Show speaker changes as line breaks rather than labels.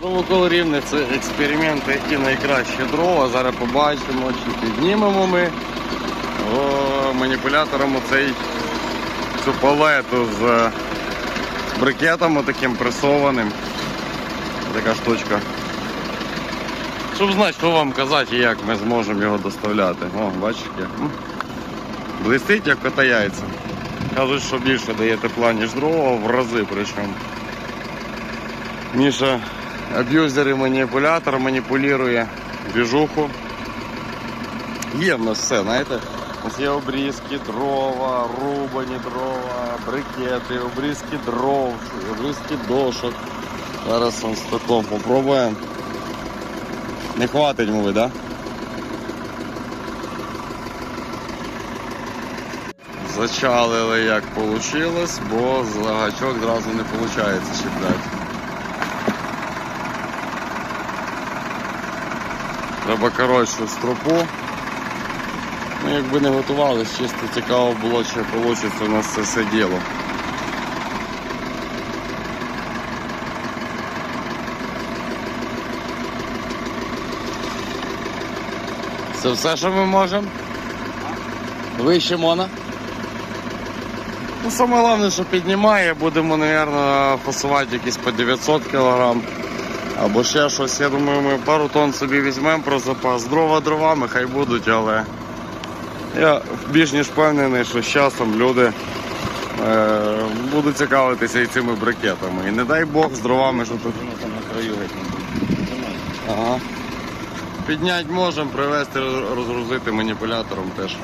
Провокол рівне це експерименти, які найкращі дрова. Зараз побачимо, чи піднімемо ми О, маніпулятором оцей цю палету з брикетом таким пресованим. Така штучка. Щоб знати, що вам казати і як ми зможемо його доставляти. О, бачите? Блистить, як кота яйця. Кажуть, що більше дає тепла, ніж дрова, в рази причому. Міша аб'юзер і маніпулятор маніпулює двіжуху. Є в нас все, знаєте. У нас є обрізки, дрова, рубані дрова, брикети, обрізки дров, обрізки дошок. Зараз он з таком попробуємо. Не хватить, мовить, да? Зачалили як вийшло, бо з лагачок зразу не виходить чіпляти. Треба коротшу стропу. Ну, якби не готувалися, чисто цікаво було, чи вийде у нас це все діло. Це все, що ми можемо? Вище мона? Ну, саме головне, що піднімає, будемо, мабуть, фасувати якісь по 900 кг. Або ще щось. Я думаю, ми пару тонн собі візьмемо про запас. Дрова дровами хай будуть, але я більш ніж впевнений, що з часом люди е, будуть цікавитися і цими брикетами. І не дай Бог з дровами, що тут. Ага. Підняти можемо, привезти, розгрузити маніпулятором теж.